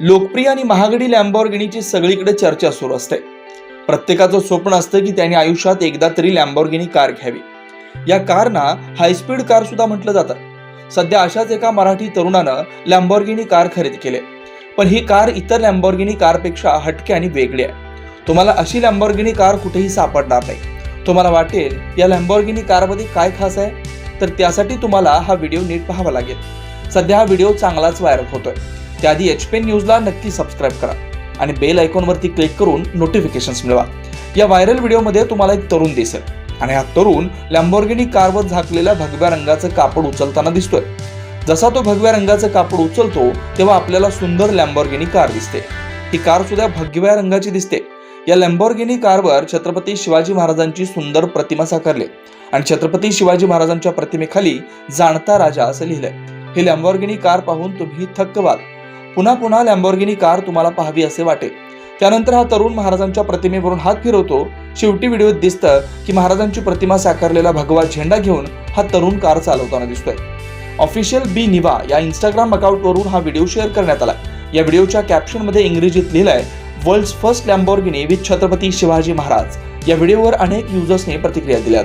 लोकप्रिय आणि महागडी लॅम्बॉर्गिनीची सगळीकडे चर्चा सुरू असते. प्रत्येकाचं स्वप्न असतं की त्याने आयुष्यात एकदा तरी लॅम्बॉर्गिनी कार घ्यावी. या कारना हायस्पीड कार सुद्धा म्हटलं जातं. सध्या अशाच एका मराठी तरुणानं लॅम्बॉर्गिनी कार खरेदी केली. पण ही कार इतर लॅम्बॉर्गिनी कारपेक्षा हटके आणि वेगळी आहे. तुम्हाला अशी लॅम्बॉर्गिनी कार कुठेही सापडणार नाही. तुम्हाला वाटेल या लॅम्बॉर्गिनी कारमध्ये काय खास आहे? तर त्यासाठी तुम्हाला हा व्हिडिओ नीट पाहावा लागेल. सध्या हा व्हिडिओ चांगलाच व्हायरल होतोय. त्याआधी एच पी न्यूजला नक्की सबस्क्राईब करा आणि बेल आयकॉनवरती क्लिक करून नोटिफिकेशन्स मिळवा. या व्हायरल व्हिडिओमध्ये तुम्हाला एक तरुण दिसेल. आणि हा तरुण लॅम्बॉर्गिनी कारवर झाकलेल्या भगव्या रंगाचं कापड उचलताना दिसतोय. जसा तो भगव्या रंगाचं कापड उचलतो तेव्हा आपल्याला सुंदर लॅम्बॉर्गिनी कार दिसते. ही कार सुद्धा भगव्या रंगाची दिसते. या लॅम्बॉर्गिनी कारवर छत्रपती शिवाजी महाराजांची सुंदर प्रतिमा साकारली. आणि छत्रपती शिवाजी महाराजांच्या प्रतिमेखाली जाणता राजा असं लिहिलंय. ही लॅम्बॉर्गिनी कार पाहून तुम्ही थक्क व्हाल पुन्हा पुन्हा लॅम्बॉर्गिनी कार तुम्हाला पाहावी असे वाटेल. त्यानंतर हा तरुण महाराजांच्या प्रतिमेवरून हात फिरवतो. शेवटी व्हिडिओत दिसतं की महाराजांची प्रतिमा साकारलेला भगवा झेंडा घेऊन हा तरुण कार चालवताना दिसतोय. ऑफिशियल बी निवा या इंस्टाग्राम अकाउंटवरून हा व्हिडिओ शेअर करण्यात आला या व्हिडिओच्या कॅप्शनमध्ये इंग्रजीत लिहिलंय world first Lamborghini with Chhatrapati Shivaji Maharaj. या व्हिडिओवर अनेक युजर्सने प्रतिक्रिया दिल्यात.